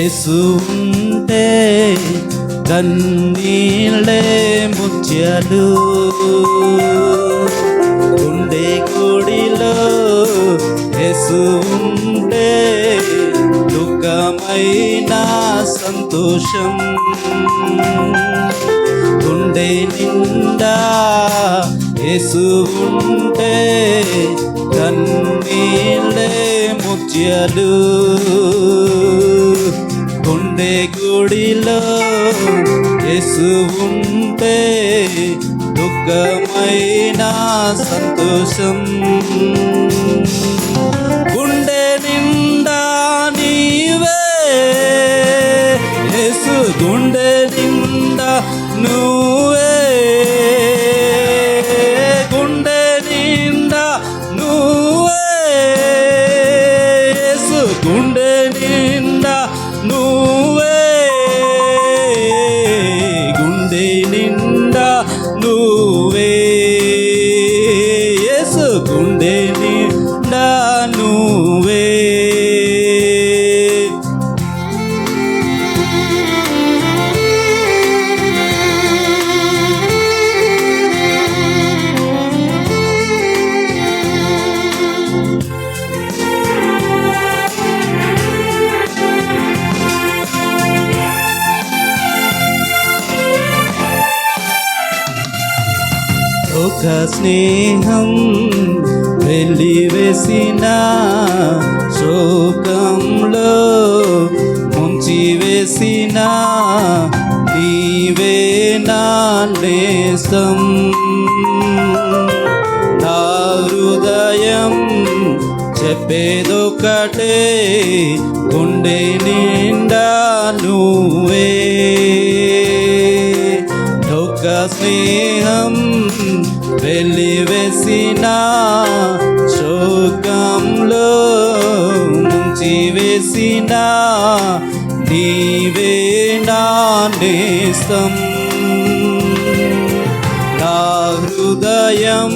యేసు ఉంటే కన్నీళ్ళే ముత్యాలు. ఉండే గుడిలో యేసు ఉంటే దుఃఖమైన సంతోషం. గుండె నిండా యేసు ఉంటే కన్నీళ్ళే ముత్యాలు. ఉండే గుడిలో యేసు ఉంటే దుఃఖమైన సంతోషం. ఒక స్నేహం వెలివేసిన శోకంలో ముంచి వేసిన నీవే నా నేస్తం నా హృదయం చెప్పేదొకటే గుండె నిండా నువ్వే. ఒక స్నేహం వెలివేసిన శోకంలో ముంచి వేసిన నీవే నా నేస్తం. నా హృదయం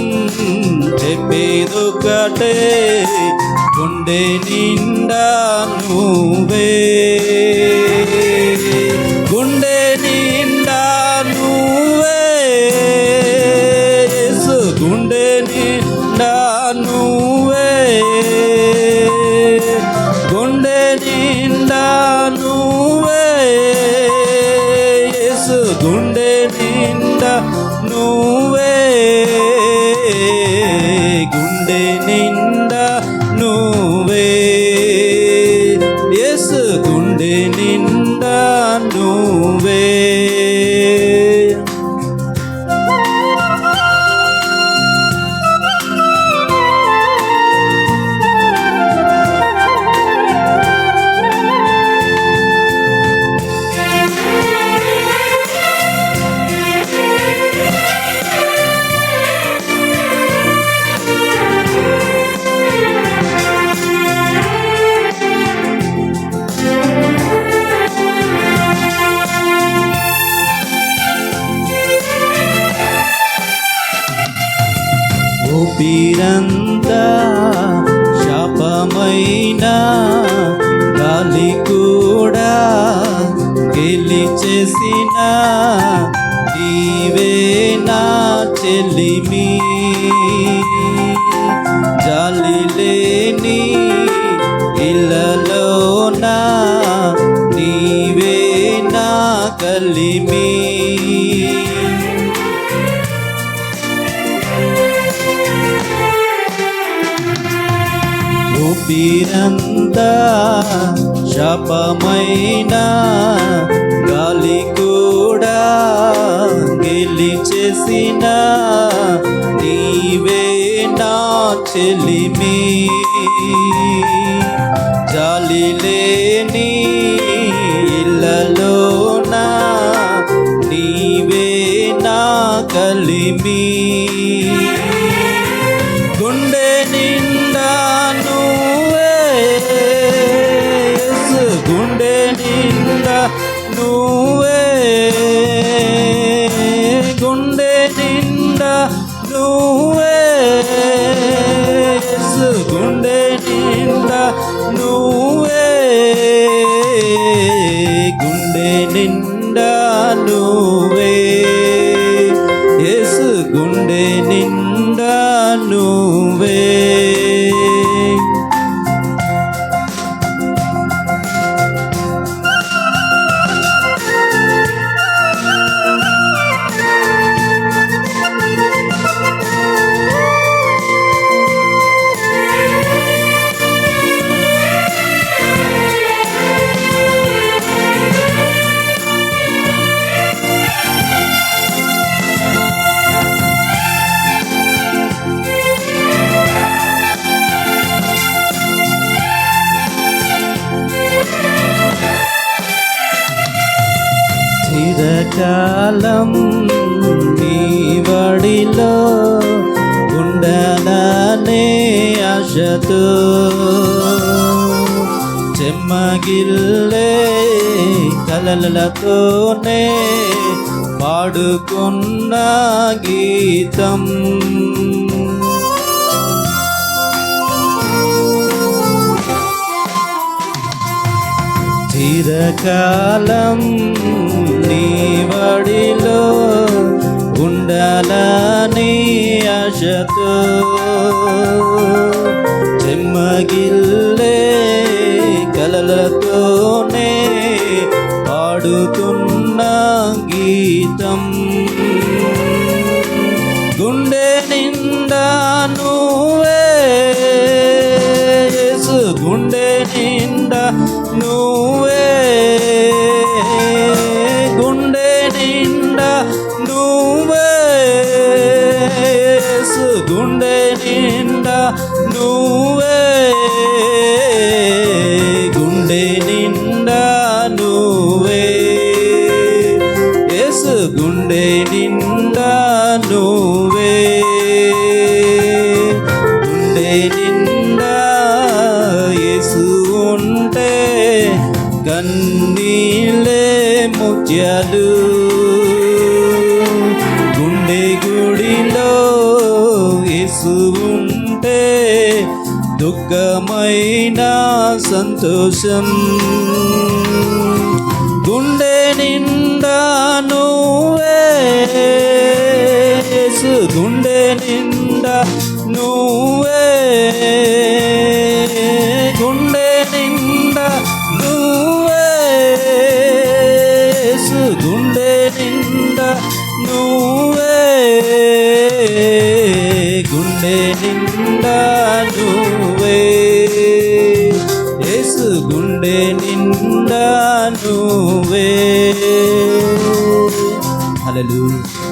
చెప్పేదొకటే గుండె నిండా నువ్వే. గుండె నిండా గుండె నిండా నువ్వే గుండె నిండా ఊపిరంతా శాపమైన గాలి కూడా గెలిచేసిన నీవే నా చెల్లిమీ ఊపిరంతా శాపమైన గాలి కూడా గెలిచేసిన నీవే నా చెలిమి జాలి లేని ఇళ్ళలోన నీవే నా కలిమి. చిరకాలం నీ వడిలో ఉండననే ఆశతో చెమ్మగిల్లే కలలతోనే పాడుకున్న గీతం. చిరకాలం నీ వడిలో ఉండాలని ఆశతో? చెమ్మగిల్లే కలలతోనే పాడుతున్న గీతం. గుండె నిండా నువ్వే గుండె నిండా నువ్వు యేసు గుండె నిండా నువ్వే గుండె నిండా నువ్వే యేసు గుండె నిండా నువ్వే దుఃఖమైన సంతోషం. గుండె నిండా నువ్వే గుండె నిండా నువ్వే. గుండె నిండా నువ్వే గుండె నిండా నువ్వే. గుండె నిండా గుండె నిండా నువ్వే హల్లెలూయా